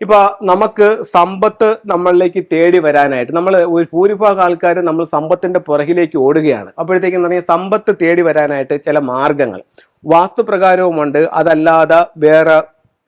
ഇപ്പൊ നമുക്ക് സമ്പത്ത് നമ്മളിലേക്ക് തേടി വരാനായിട്ട് നമ്മൾ ഒരു ഭൂരിഭാഗം ആൾക്കാർ നമ്മൾ സമ്പത്തിന്റെ പുറകിലേക്ക് ഓടുകയാണ്. അപ്പോഴത്തേക്കും പറഞ്ഞാൽ സമ്പത്ത് തേടി വരാനായിട്ട് ചില മാർഗങ്ങൾ. വാസ്തുപ്രകാരവുമുണ്ട്. അതല്ലാതെ വേറെ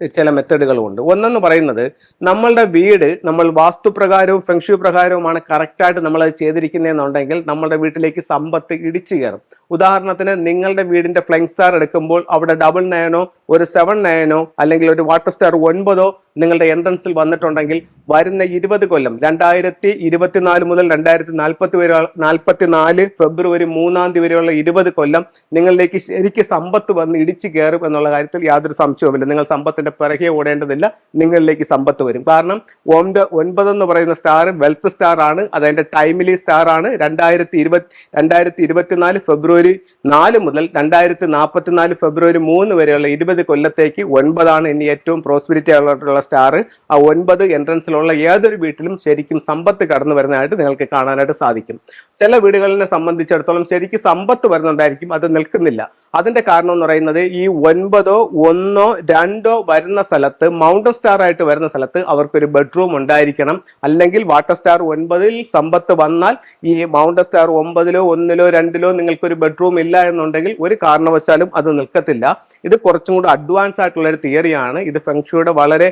ചില മെത്തേഡുകളുമുണ്ട് ഒന്നെന്ന് പറയുന്നത് നമ്മളുടെ വീട് നമ്മൾ വാസ്തുപ്രകാരവും ഫെങ്ഷു പ്രകാരവുമാണ് കറക്റ്റായിട്ട് നമ്മൾ അത് ചെയ്തിരിക്കുന്നതെന്നുണ്ടെങ്കിൽ നമ്മളുടെ വീട്ടിലേക്ക് സമ്പത്ത് ഇടിച്ചു കയറും. ഉദാഹരണത്തിന് നിങ്ങളുടെ വീടിന്റെ ഫ്ലൈങ് സ്റ്റാർ എടുക്കുമ്പോൾ അവിടെ ഡബിൾ നയനോ ഒരു സെവൻ നയനോ അല്ലെങ്കിൽ ഒരു വാട്ടർ സ്റ്റാർ ഒൻപതോ നിങ്ങളുടെ എൻട്രൻസിൽ വന്നിട്ടുണ്ടെങ്കിൽ വരുന്ന ഇരുപത് കൊല്ലം രണ്ടായിരത്തി ഇരുപത്തിനാല് മുതൽ രണ്ടായിരത്തി നാൽപ്പത്തി വരെ നാൽപ്പത്തി നാല് ഫെബ്രുവരി മൂന്നാം തീയതി വരെയുള്ള ഇരുപത് കൊല്ലം നിങ്ങളിലേക്ക് ശരിക്ക് സമ്പത്ത് വന്ന് ഇടിച്ചു കയറും എന്നുള്ള കാര്യത്തിൽ യാതൊരു സംശയവുമില്ല. നിങ്ങൾ സമ്പത്തിന്റെ പിറകെ ഓടേണ്ടതില്ല. നിങ്ങളിലേക്ക് സമ്പത്ത് വരും. കാരണം ഒമ്പത് ഒൻപത് എന്ന് പറയുന്ന സ്റ്റാർ വെൽത്ത് സ്റ്റാർ ആണ്. അതിന്റെ ടൈമിലി സ്റ്റാർ ആണ്. രണ്ടായിരത്തി ഇരുപത്തി രണ്ടായിരത്തി ഇരുപത്തിനാല് ഫെബ്രുവരി നാല് മുതൽ രണ്ടായിരത്തി നാൽപ്പത്തിനാല് ഫെബ്രുവരി മൂന്ന് വരെയുള്ള ഇരുപത് കൊല്ലത്തേക്ക് ഒൻപതാണ് ഇനി ഏറ്റവും പ്രോസ്പിരിറ്റി ആയിട്ടുള്ള സ്റ്റാർ ആ ഒൻപത് എൻട്രൻസിലുള്ള ഏതൊരു വീട്ടിലും ശരിക്കും സമ്പത്ത് കടന്നു വരുന്നതായിട്ട് നിങ്ങൾക്ക് കാണാനായിട്ട് സാധിക്കും. ചില വീടുകളിനെ സംബന്ധിച്ചിടത്തോളം ശരിക്കും സമ്പത്ത് വരുന്നുണ്ടായിരിക്കും. അത് നിൽക്കുന്നില്ല. അതിന്റെ കാരണം എന്ന് പറയുന്നത് ഈ ഒൻപതോ ഒന്നോ രണ്ടോ വരുന്ന സ്ഥലത്ത് മൗണ്ടൻ സ്റ്റാർ ആയിട്ട് വരുന്ന സ്ഥലത്ത് അവർക്കൊരു ബെഡ്റൂം ഉണ്ടായിരിക്കണം. അല്ലെങ്കിൽ വാട്ടർ സ്റ്റാർ ഒൻപതിൽ സമ്പത്ത് വന്നാൽ ഈ മൗണ്ടൻ സ്റ്റാർ ഒമ്പതിലോ ഒന്നിലോ രണ്ടിലോ നിങ്ങൾക്കൊരു ബെഡ്റൂം ഇല്ല എന്നുണ്ടെങ്കിൽ ഒരു കാരണവശാലും അത് നിൽക്കത്തില്ല. ഇത് കുറച്ചും കൂടി അഡ്വാൻസ് ആയിട്ടുള്ള ഒരു തിയറിയാണ് ഇത് ഫെങ്ഷുയുടെ വളരെ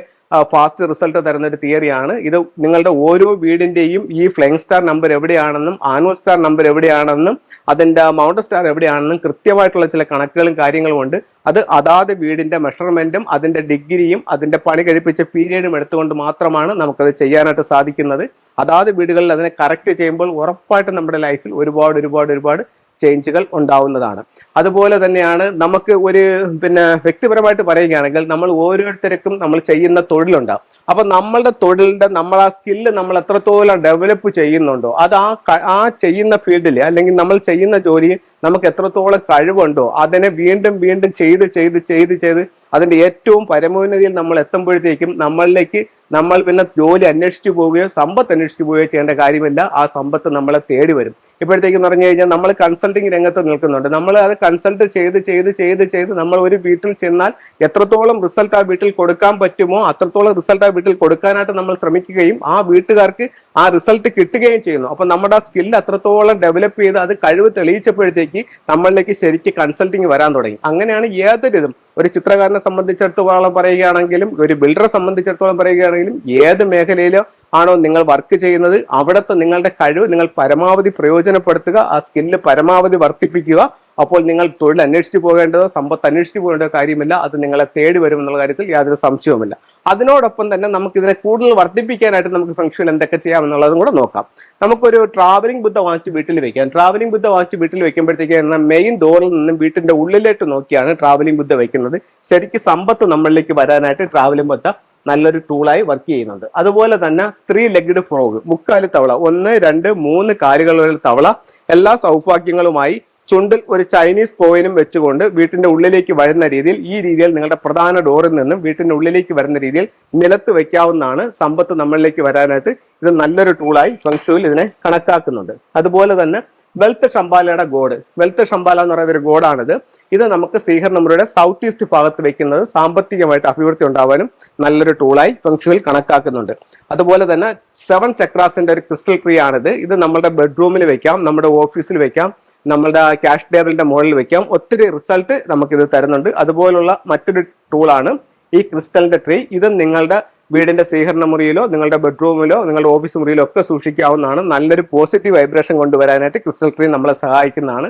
ഫാസ്റ്റ് റിസൾട്ട് തരുന്ന ഒരു തിയറിയാണ് ഇത് നിങ്ങളുടെ ഓരോ വീടിന്റെയും ഈ ഫ്ലൈങ് സ്റ്റാർ നമ്പർ എവിടെയാണെന്നും ആനുവൽ സ്റ്റാർ നമ്പർ എവിടെയാണെന്നും അതിന്റെ മൗണ്ട് സ്റ്റാർ എവിടെയാണെന്നും കൃത്യമായിട്ടുള്ള ചില കണക്കുകളും കാര്യങ്ങളും ഉണ്ട്. അത് അതാത് വീടിന്റെ മെഷർമെന്റും അതിന്റെ ഡിഗ്രിയും അതിന്റെ പണി കഴിപ്പിച്ച പീരീഡും എടുത്തുകൊണ്ട് മാത്രമാണ് നമുക്കത് ചെയ്യാനായിട്ട് സാധിക്കുന്നത്. അതാത് വീടുകളിൽ അതിനെ കറക്റ്റ് ചെയ്യുമ്പോൾ ഉറപ്പായിട്ടും നമ്മുടെ ലൈഫിൽ ഒരുപാട് ഒരുപാട് ഒരുപാട് ചേഞ്ചുകൾ ഉണ്ടാവുന്നതാണ്. അതുപോലെ തന്നെയാണ് നമുക്ക് ഒരു പിന്നെ വ്യക്തിപരമായിട്ട് പറയുകയാണെങ്കിൽ നമ്മൾ ഓരോരുത്തർക്കും നമ്മൾ ചെയ്യുന്ന തൊഴിലുണ്ടാവും അപ്പൊ നമ്മളുടെ തൊഴിലിന്റെ നമ്മൾ ആ സ്കില്ല് നമ്മൾ എത്രത്തോളം ഡെവലപ്പ് ചെയ്യുന്നുണ്ടോ അത് ആ ആ ചെയ്യുന്ന ഫീൽഡിൽ അല്ലെങ്കിൽ നമ്മൾ ചെയ്യുന്ന ജോലി നമുക്ക് എത്രത്തോളം കഴിവുണ്ടോ അതിനെ വീണ്ടും വീണ്ടും ചെയ്ത് ചെയ്ത് ചെയ്ത് ചെയ്ത് അതിന്റെ ഏറ്റവും പരമോന്നതിയിൽ നമ്മൾ എത്തുമ്പോഴത്തേക്കും നമ്മളിലേക്ക് നമ്മൾ പിന്നെ ജോലി അന്വേഷിച്ചു പോവുകയോ സമ്പത്ത് അന്വേഷിച്ചു പോവുകയോ ചെയ്യേണ്ട കാര്യമില്ല. ആ സമ്പത്ത് നമ്മളെ തേടി വരും. ഇപ്പോഴത്തേക്ക് പറഞ്ഞു കഴിഞ്ഞാൽ നമ്മൾ കൺസൾട്ടിങ് രംഗത്ത് നിൽക്കുന്നുണ്ട്. നമ്മൾ അത് കൺസൾട്ട് ചെയ്ത് ചെയ്ത് ചെയ്ത് ചെയ്ത് നമ്മൾ ഒരു വീട്ടിൽ ചെന്നാൽ എത്രത്തോളം റിസൾട്ട് ആ വീട്ടിൽ കൊടുക്കാൻ പറ്റുമോ അത്രത്തോളം റിസൾട്ട് ആ വീട്ടിൽ കൊടുക്കാനായിട്ട് നമ്മൾ ശ്രമിക്കുകയും ആ വീട്ടുകാർക്ക് ആ റിസൾട്ട് കിട്ടുകയും ചെയ്യുന്നു. അപ്പൊ നമ്മുടെ ആ സ്കില്ല് അത്രത്തോളം ഡെവലപ്പ് ചെയ്ത് അത് കഴിവ് തെളിയിച്ചപ്പോഴത്തേക്ക് നമ്മളിലേക്ക് ശരിക്ക് കൺസൾട്ടിങ് വരാൻ തുടങ്ങി. അങ്ങനെയാണ് ഏതൊരിതും ഒരു ചിത്രകാരനെ സംബന്ധിച്ചിടത്തോളം പറയുകയാണെങ്കിലും ഒരു ബിൽഡറെ സംബന്ധിച്ചിടത്തോളം പറയുകയാണെങ്കിലും ഏത് മേഖലയിലോ ആണോ നിങ്ങൾ വർക്ക് ചെയ്യുന്നത്? അവിടുത്തെ നിങ്ങളുടെ കഴിവ് നിങ്ങൾ പരമാവധി പ്രയോജനപ്പെടുത്തുക ആ സ്കില്ല് പരമാവധി വർദ്ധിപ്പിക്കുക. അപ്പോൾ നിങ്ങൾ തൊഴിൽ അന്വേഷിച്ചു പോകേണ്ടതോ സമ്പത്ത് അന്വേഷിച്ചു പോകേണ്ടതോ കാര്യമില്ല. അത് നിങ്ങളെ തേടി വരും എന്നുള്ള കാര്യത്തിൽ യാതൊരു സംശയവുമില്ല. അതിനോടൊപ്പം തന്നെ നമുക്ക് ഇതിനെ കൂടുതൽ വർദ്ധിപ്പിക്കാനായിട്ട് നമുക്ക് ഫംഗ്ഷൻ എന്തൊക്കെ ചെയ്യാം എന്നുള്ളതും കൂടെ നോക്കാം. നമുക്കൊരു ട്രാവലിംഗ് ബുദ്ധ വാങ്ങിച്ച് വീട്ടിൽ വെക്കാം. ട്രാവലിംഗ് ബുദ്ധ വാങ്ങിച്ച് വീട്ടിൽ വെക്കുമ്പോഴത്തേക്ക് മെയിൻ ഡോറിൽ നിന്നും വീട്ടിന്റെ ഉള്ളിലേക്ക് നോക്കിയാണ് ട്രാവലിംഗ് ബുദ്ധ വെക്കുന്നത്. ശരിക്കും സമ്പത്ത് നമ്മളിലേക്ക് വരാനായിട്ട് ട്രാവലിംഗ് ബുദ്ധ നല്ലൊരു ടൂളായി വർക്ക് ചെയ്യുന്നുണ്ട്. അതുപോലെ തന്നെ ത്രീ ലെഗ്ഡ് ഫ്രോഗ് മുക്കാൽ തവള ഒന്ന് രണ്ട് മൂന്ന് കാലുകളുള്ള തവള എല്ലാ സൗഭാഗ്യങ്ങളുമായി ചുണ്ടിൽ ഒരു ചൈനീസ് കോയിനും വെച്ചുകൊണ്ട് വീട്ടിന്റെ ഉള്ളിലേക്ക് വരുന്ന രീതിയിൽ ഈ രീതിയിൽ നിങ്ങളുടെ പ്രധാന ഡോറിൽ നിന്നും വീട്ടിന്റെ ഉള്ളിലേക്ക് വരുന്ന രീതിയിൽ നിലത്ത് വെക്കാവുന്നതാണ് സമ്പത്ത് നമ്മളിലേക്ക് വരാനായിട്ട് ഇത് നല്ലൊരു ടൂളായി ഫംഗ്ഷുവിൽ ഇതിനെ കണക്കാക്കുന്നുണ്ട്. അതുപോലെ തന്നെ വെൽത്ത് ഷംബാലയുടെ ഗോഡ് വെൽത്ത് ഷംബാല എന്ന് പറയുന്ന ഒരു ഗോഡാണിത് ഇത് നമുക്ക് സീഹർ നമ്മുടെ സൗത്ത് ഈസ്റ്റ് ഭാഗത്ത് വെക്കുന്നത് സാമ്പത്തികമായിട്ട് അഭിവൃദ്ധി ഉണ്ടാവാനും നല്ലൊരു ടൂളായി ഫംഗ്ഷനിൽ കണക്കാക്കുന്നുണ്ട്. അതുപോലെ തന്നെ സെവൻ ചക്രാസിന്റെ ഒരു ക്രിസ്റ്റൽ ട്രീ ആണിത്. ഇത് നമ്മുടെ ബെഡ്റൂമിൽ വെക്കാം നമ്മുടെ ഓഫീസിൽ വെക്കാം നമ്മളുടെ ക്യാഷ് ടേബിളിന്റെ മുകളിൽ വെക്കാം. ഒത്തിരി റിസൾട്ട് നമുക്കിത് തരുന്നുണ്ട്. അതുപോലുള്ള മറ്റൊരു ടൂളാണ് ഈ ക്രിസ്റ്റലിന്റെ ട്രീ ഇത് നിങ്ങളുടെ വീടിന്റെ സ്വീകരണ മുറിയിലോ നിങ്ങളുടെ ബെഡ്റൂമിലോ നിങ്ങളുടെ ഓഫീസ് മുറിയിലോ ഒക്കെ സൂക്ഷിക്കാവുന്നതാണ്. നല്ലൊരു പോസിറ്റീവ് വൈബ്രേഷൻ കൊണ്ടുവരാനായിട്ട് ക്രിസ്റ്റൽ ട്രീ നമ്മളെ സഹായിക്കുന്നതാണ്.